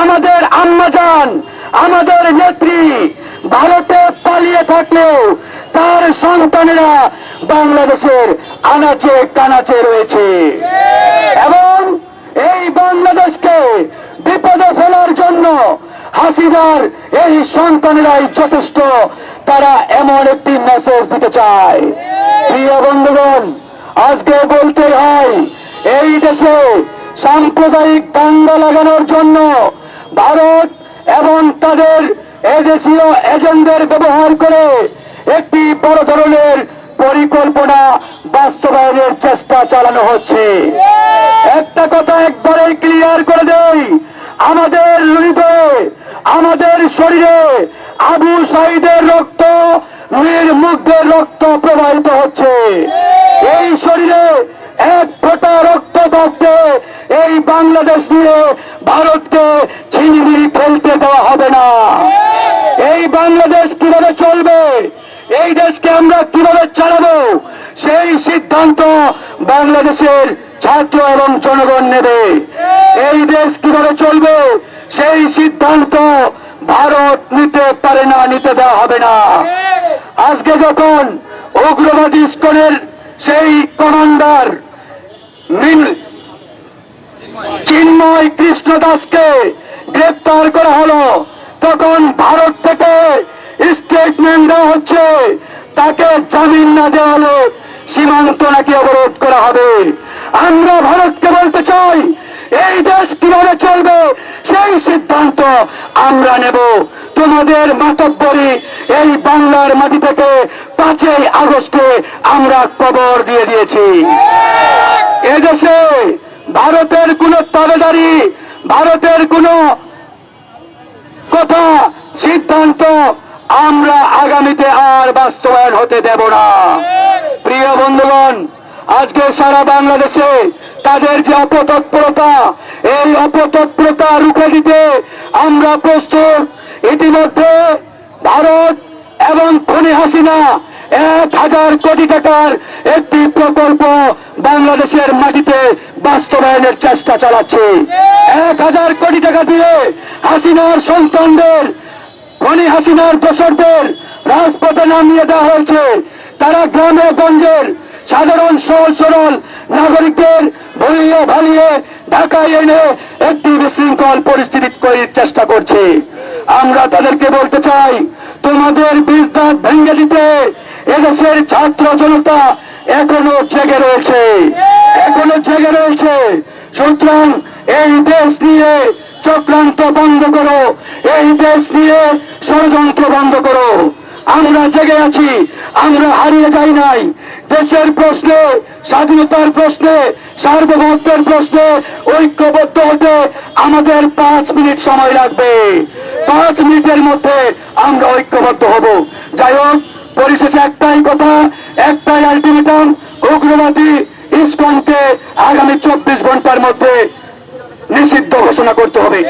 আমাদের আম্মাজান আমাদের নেত্রী ভারতে পালিয়ে থাকলেও তার সন্তানেরা বাংলাদেশের আনাচে কানাচে রয়েছে। এবং এই বাংলাদেশকে বিপদে ফেলার জন্য হাসিনার এই সন্তানেরাই যথেষ্ট। তারা এমন একটি মেসেজ দিতে চায়। প্রিয় বন্ধুগণ, আজকে বলতে হয়, এই দেশে সাম্প্রদায়িক দাঙ্গা লাগানোর জন্য ভারত এবং তাদের এদেশীয় এজেন্টদের ব্যবহার করে একটি বড় ধরনের পরিকল্পনা বাস্তবায়নের চেষ্টা চালানো হচ্ছে। একটা কথা একবারে ক্লিয়ার করে দেই, আমাদের হৃদয়ে, আমাদের শরীরে আবু সাইদের রক্ত মুগ্ধের রক্ত প্রবাহিত হচ্ছে। এই শরীরে এক ফোঁটা রক্ত থাকতে বাংলাদেশ নিয়ে ভারতকে ছিনিমিনি ফেলতে দেওয়া হবে না। এই বাংলাদেশ কীভাবে চলবে? এই দেশকে আমরা কীভাবে চালাবো? সেই সিদ্ধান্ত বাংলাদেশের ছাত্র এবং জনগণ নেবে। এই দেশ কীভাবে চলবে? সেই সিদ্ধান্ত ভারত নিতে পারে না, নিতে দেওয়া হবে না। আজকে যখন উগ্রবাদী ইস্কনের সেই কমান্ডার মিন- চিন্ময় কৃষ্ণ দাসকে গ্রেপ্তার করা হলো। তখন ভারত থেকে স্টেটমেন্ট দেওয়া হচ্ছে, তাকে জামিন না দেওয়া হলে সীমান্ত নাকি অবরোধ করা হবে। আমরা ভারতকে বলতে চাই, এই দেশ কীভাবে চলবে, সেই সিদ্ধান্ত আমরা নেব। তোমাদের মাতব্বরী এই বাংলার মাটি থেকে পাঁচই আগস্টে আমরা কবর দিয়ে দিয়েছি। ভারতের কোন তাবেদারি ভারতের কোন কথা, সিদ্ধান্ত আমরা আগামীতে আর বাস্তবায়ন হতে দেব না। প্রিয় বন্ধুগণ, আজকে সারা বাংলাদেশে তাদের যে অপতৎপরতা, এই অপতৎপরতা রুখে দিতে আমরা প্রস্তুত। ইতিমধ্যে ভারত এবং খনি হাসিনা এক হাজার কোটি টাকার একটি প্রকল্প বাংলাদেশের মাটিতে বাস্তবায়নের চেষ্টা চালাচ্ছে। এক হাজার কোটি টাকা দিয়ে হাসিনার সন্তানদের খনি হাসিনার দোসরদের রাজপথে নামিয়ে দেওয়া হয়েছে। তারা গ্রামে গঞ্জের সাধারণ সহজ সরল নাগরিকদের ভুলিয়ে ভালিয়ে ঢাকায় এনে একটি বিশৃঙ্খল পরিস্থিতি তৈরির চেষ্টা করছে। আমরা তাদেরকে বলতে চাই, তোমাদের বীজ এদেশের ছাত্র জনতা এখনও জেগে রয়েছে। এখনও জেগে রয়েছে। সুতরাং এই দেশ নিয়ে চক্রান্ত বন্ধ করো। এই দেশ নিয়ে ষড়যন্ত্র বন্ধ করো। আমরা জেগে আছি, আমরা হারিয়ে যাই নাই। দেশের প্রশ্নে, স্বাধীনতার প্রশ্নে, সার্বভৌমত্বের প্রশ্নে ঐক্যবদ্ধ হতে আমাদের পাঁচ মিনিট সময় লাগবে। পাঁচ মিনিটের মধ্যে আমরা ঐক্যবদ্ধ হব। যাই হোক পরিশেষে একটাই কথা, একটাই আলটিমেটাম, উগ্রবাদী ইস্কনকে আগামী চব্বিশ ঘণ্টার মধ্যে নিষিদ্ধ ঘোষণা করতে হবে।